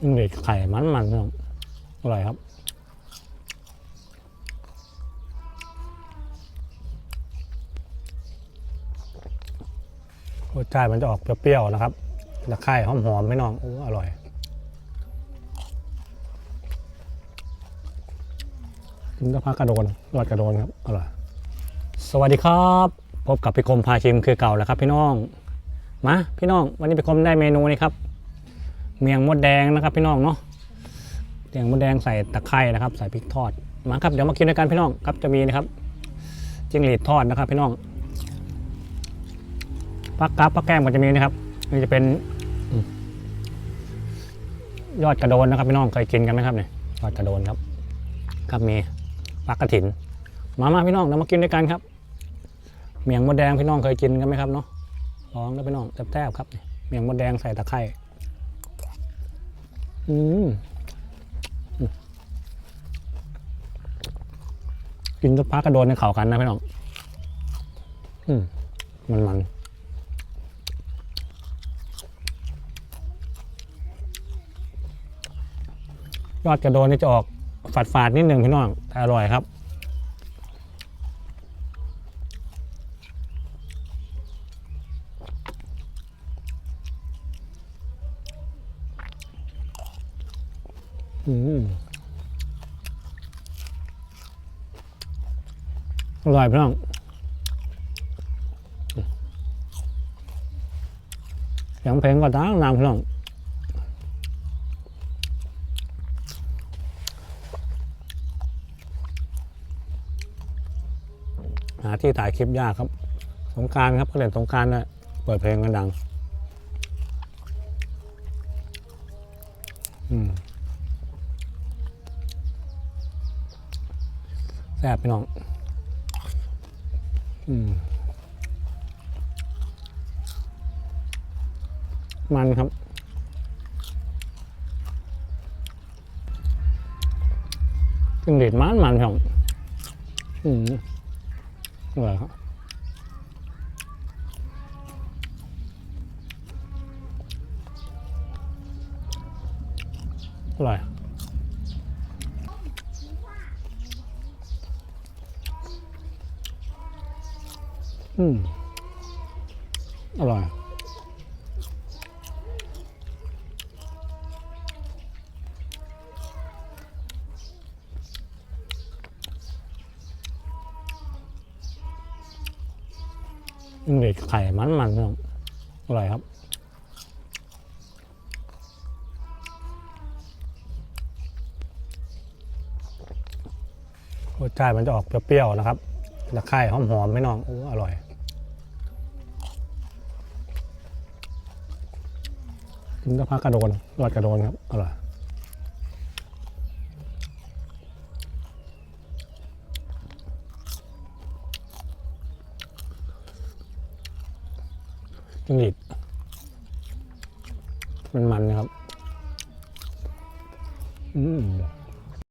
จิ้งหรีดไข่มันมันๆพี่น้องอร่อยครับ รสชาติมันจะออกเปรี้ยวๆนะครับตะไคร่หอมๆพี่น้องโอ้อร่อยกินกะเพากระโดนรอดกระโดนครับ อร่อย สวัสดีครับ พบกับพี่คมพาชิมคือเก่าแล้วครับ พี่น้อง มา พี่น้อง วันนี้พี่คมได้เมนูนี้ครับ เมียงมดแดงนะครับพี่น้องเนาะเมียงมดแดงใส่ตะไคร่นะครับ ใส่พริกทอดมาครับเดี๋ยวมากินด้วยกันพี่น้องครับจะมีนะครับจิ้งหรีดทอดนะครับพี่น้องปักกับปักแก้มก็จะมีนะครับนี่จะเป็น ยอดกระโดนนะครับพี่น้องเคยกินกันไหมครับเนี่ยยอดกระโดนครับ ครับมีปักกระถิน มามาพี่น้องเรามากินด้วยกันครับ เมียงมดแดงพี่น้องเคยกินกันไหมครับเนาะลองแล้วพี่น้องแซ่บๆครับ เมียงมดแดงใส่ตะไคร่ อืมกินสักพักกระโดนในเข่ากันนะพี่น้องอืมมันมันๆยอดกระโดนนี่จะออกฝาดๆนิดหนึ่งพี่น้องแต่อร่อยครับ อร่อยพี่น้องเสียงเพลงก็ดังนำพี่น้องหาที่ถ่ายคลิปยากครับสงการครับก็เล่นสงการนะเปิดเพลงกันดัง อืม แซ่บพี่น้อง อืม มันครับจิ้งหรีดมันมันพี่น้อง อืมอร่อยครับอร่อย อืม อร่อยจิ้งหรีดไข่มันมันพี่น้องอร่อยครับ รสชาติมันจะออกเปรี้ยวๆนะครับตะไคร่หอมๆพี่น้องโอ้อร่อย กินกระเพากระโดนรอดกระโดนครับอร่อยจิ้งหรีดมันมันๆนะครับ อืม